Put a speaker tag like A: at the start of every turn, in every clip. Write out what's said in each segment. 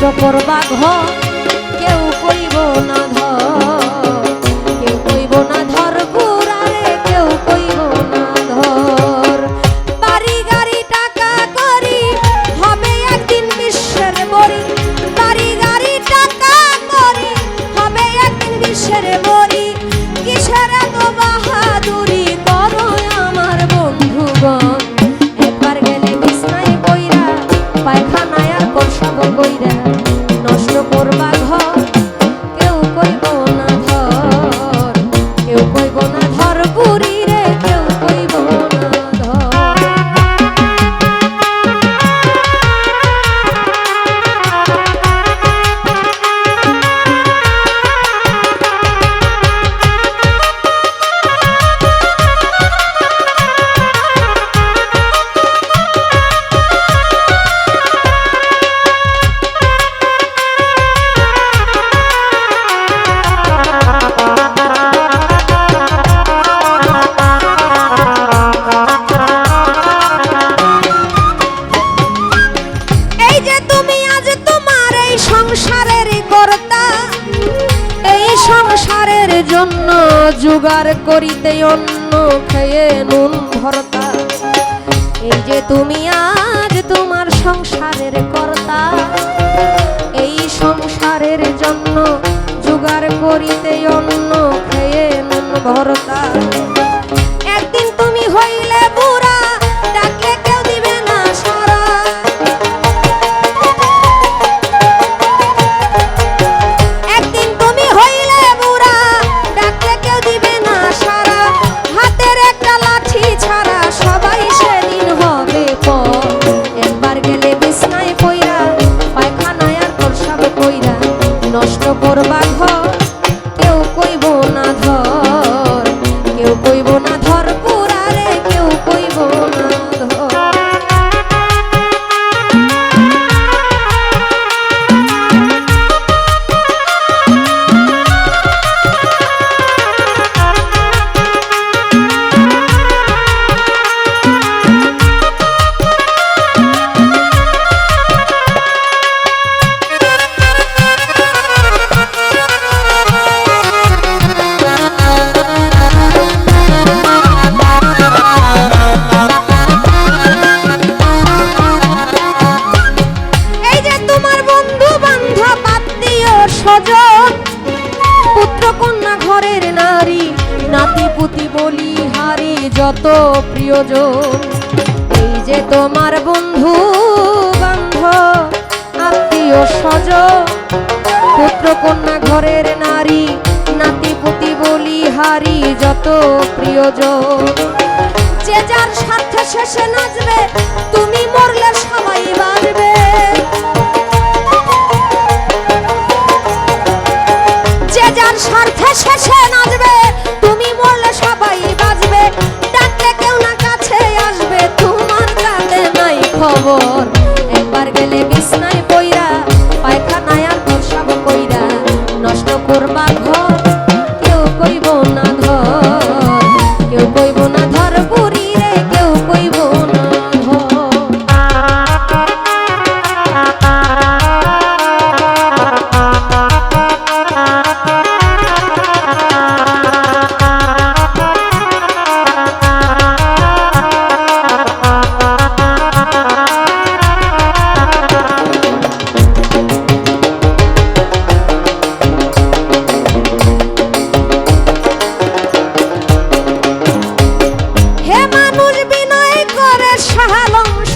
A: নষ্ট করবা ঘর কেউ কইব না ধর কেউ কইব না ধর বুড়ারে, কেউ কইব না ধর। বাড়ি গাড়ি টাকা করি, হবে একদিন বিশ্বের বড়ি। বাড়ি গাড়ি টাকা করি, হবে একদিন বিশ্বের বড়ি। কিসের এত বাহাদুরি করো আমার বন্ধুগণ? একবার গেলে বিছনায় কইরা পায়খানায় আর প্রসব কইরা। সংসারের কর্তা, এই সংসারের জন্য জোগাড় করিতে অন্য খেয়ে নুন ভরতা। এই যে তুমি আজ তোমার সংসারের কর্তা, এই সংসারের জন্য জোগাড় করিতে অন্য খেয়ে নুন ভরতা। স্বজন পুত্র কন্যা ঘরের নারী, নাতি পুতি বলি হারি যত প্রিয়জন। এই যে তোমার বন্ধু বান্ধব, আত্মীয় স্বজন, পুত্র কন্যা ঘরের নারী, নাতি পুতি বলি হারি যত প্রিয়জন। যে যার স্বার্থ শেষে নাচবে, তুমি মরলে সবাই বাজবে শেষে নাচবে। তুমি বললে সবাই বাজবে। ডাকলে কেউ না কাছে আসবে। তোমার কাঁধে নাই খবর। একবার গেলে বিছনায় পইরা, পায়খানায় আর প্রসাব কইরা। নষ্ট করবা ঘর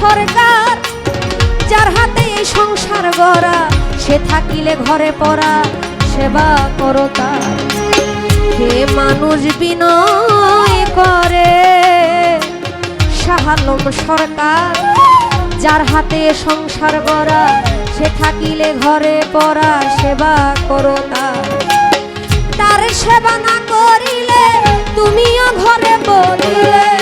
A: সরকার, যার হাতে এই সংসার গড়া, সে থাকিলে ঘরে পড়া, সেবা করো তার। হে মানুষ বিনয় করে শাহালম সরকার, যার হাতে সংসার গড়া, সে থাকিলে ঘরে পড়া, সেবা করো তার। তার সেবা না করিলে তুমিও ঘরে বলিলে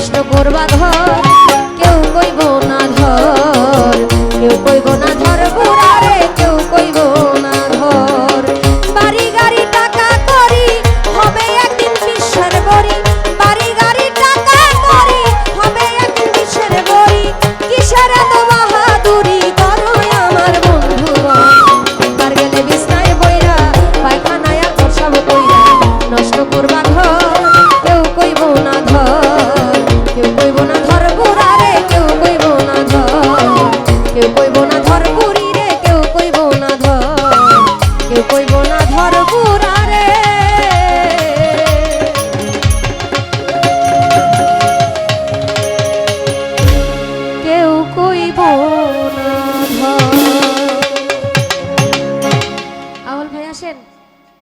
A: নষ্ট করবা ঘর